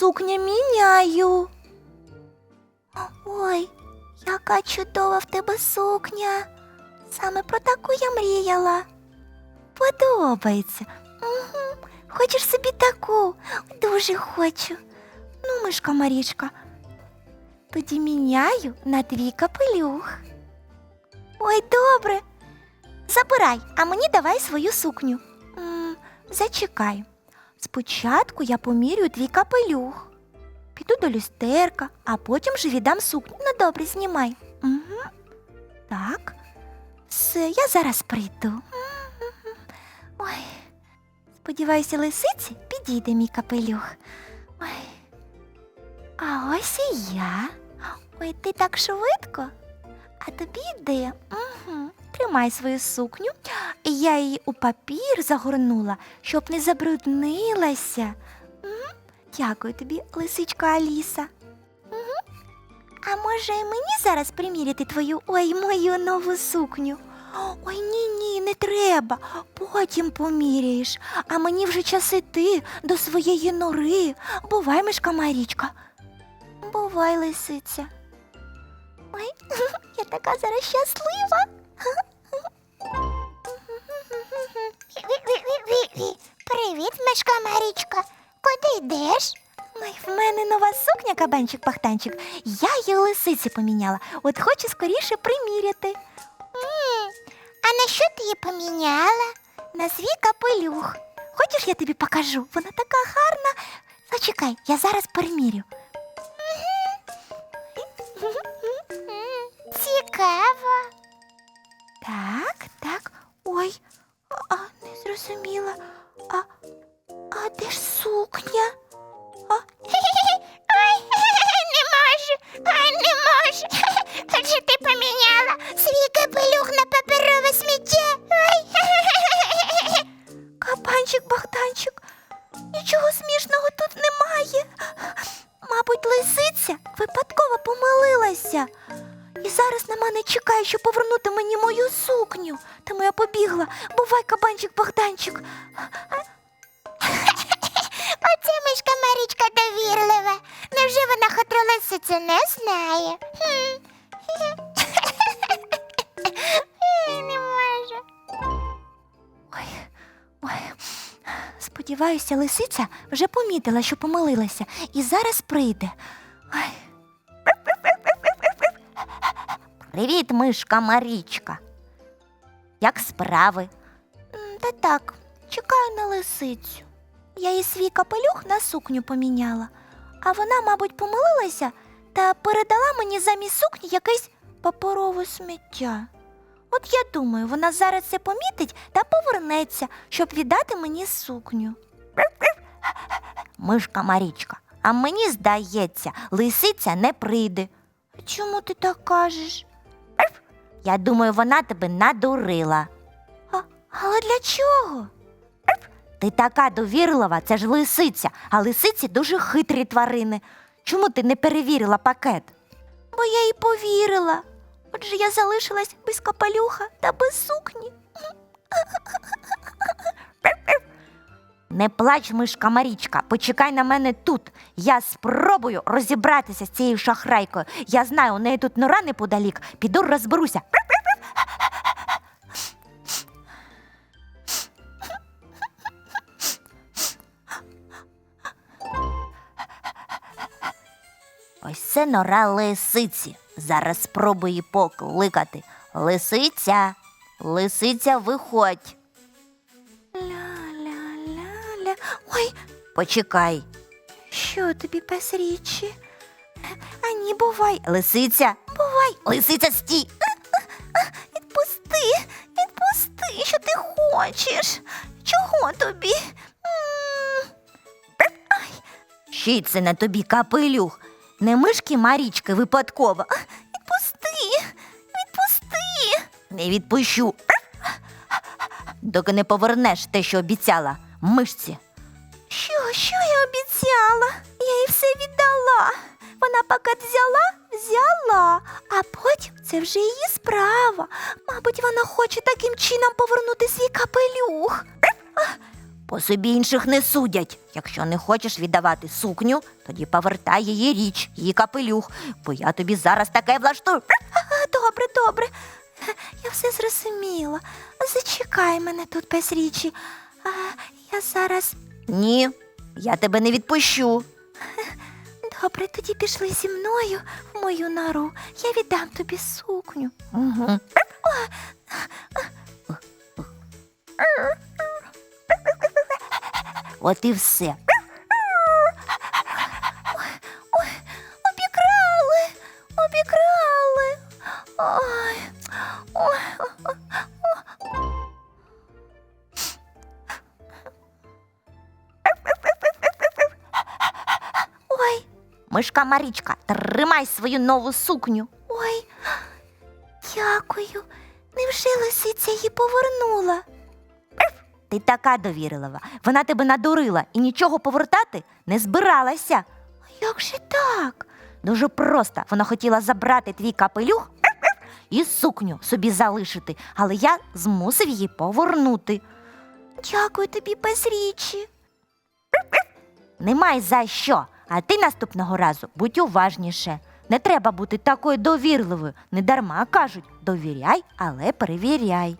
сукня міняю. Ой, яка чудова в тебе сукня. Саме про таку я мріяла. Подобається. Угу. Хочеш собі таку? Дуже хочу. Ну, мишка Марічка, тоді міняю на твій капелюх. Ой, добре. Забирай, а мені давай свою сукню. м зачекай. Спочатку я помірюю твій капелюх. Піду до люстерка, а потім вже віддам сукню. Ну добре, знімай. Угу. Так. Все, я зараз прийду. Ой. Сподіваюся, лисиці підійде мій капелюх. Ой. А ось і я. Ой, ти так швидко. А тобі йде. Угу. Тримай свою сукню. Я її у папір загорнула, щоб не забруднилася. Угу. Дякую тобі, лисичка Аліса. Угу. А може мені зараз приміряти твою ой мою нову сукню? Ой, ні, ні, не треба. Потім поміряєш. А мені вже час іти до своєї нори. Бувай, мишка Марічка. Бувай, лисиця. Ой, я така зараз щаслива. Привіт, мишка Марічка. Куди йдеш? Ой, в мене нова сукня, кабанчик пахтанчик. Я її лисиці поміняла. От хочу скоріше приміряти. А на що ти її поміняла? На свій капелюх. Хочеш, я тобі покажу? Вона така гарна. Зачекай, я зараз перемірю. Цікаво. Так, так. Ой, а, не зрозуміла. А, а де ж сукня? А... Ой, не можу, ой, не можу. Адже ти поміняла чекає, щоб повернути мені мою сукню. Тому я побігла. Бувай, кабанчик Богданчик. Оце мишка Марічка довірлива. Невже вона хоч про лисицю не знає? Хм. Ей, Не можу. Ой, ой. Сподіваюся, лисиця вже помітила, що помилилася, і зараз прийде. Ой. Привіт, мишка Марічка. Як справи? Та так, чекаю на лисицю. Я їй свій капелюх на сукню поміняла, а вона, мабуть, помилилася та передала мені замість сукні якесь паперове сміття. От я думаю, вона зараз це помітить та повернеться, щоб віддати мені сукню. Мишка Марічка, а мені здається, лисиця не прийде. Чому ти так кажеш? Я думаю, вона тебе надурила. А, але для чого? Ти така довірлива, це ж лисиця, а лисиці дуже хитрі тварини. Чому ти не перевірила пакет? Бо я їй повірила. Отже, я залишилась без капелюха та без сукні. Не плач, мишка Марічка, почекай на мене тут. Я спробую розібратися з цією шахрайкою. Я знаю, у неї тут нора неподалік. Піду розберуся. Ось це нора лисиці. Зараз спробую покликати. Лисиця, лисиця, виходь. Ой, почекай. Що тобі пес річі? А ні, бувай. Лисиця. Бувай. Лисиця, стій. Відпусти, відпусти, що ти хочеш. Чого тобі? Ще це на тобі капелюх. Не мишки Марічки випадково. Відпусти, відпусти. Не відпущу. Доки не повернеш те, що обіцяла мишці. Що, що я обіцяла? Я їй все віддала. Вона пакет взяла, взяла, а потім це вже її справа. Мабуть, вона хоче таким чином повернути свій капелюх. По собі інших не судять. Якщо не хочеш віддавати сукню, тоді повертай її річ, її капелюх, бо я тобі зараз таке влаштую. Добре, добре. Я все зрозуміла. Зачекай мене тут без річі. Я зараз. Ні, я тебе не відпущу. Добре, тоді пішли зі мною в мою нору. Я віддам тобі сукню. Угу. От і все. Ой, обікрали, обікрали. Ой. Мишка Марічка, тримай свою нову сукню. Ой, дякую. Невже лисиця її повернула? Ти така довірлива. Вона тебе надурила і нічого повертати не збиралася. А як же так? Дуже просто. Вона хотіла забрати твій капелюх і сукню собі залишити, але я змусив її повернути. Дякую тобі без річі. Немає за що, а ти наступного разу будь уважніше. Не треба бути такою довірливою. Не дарма кажуть довіряй, але перевіряй.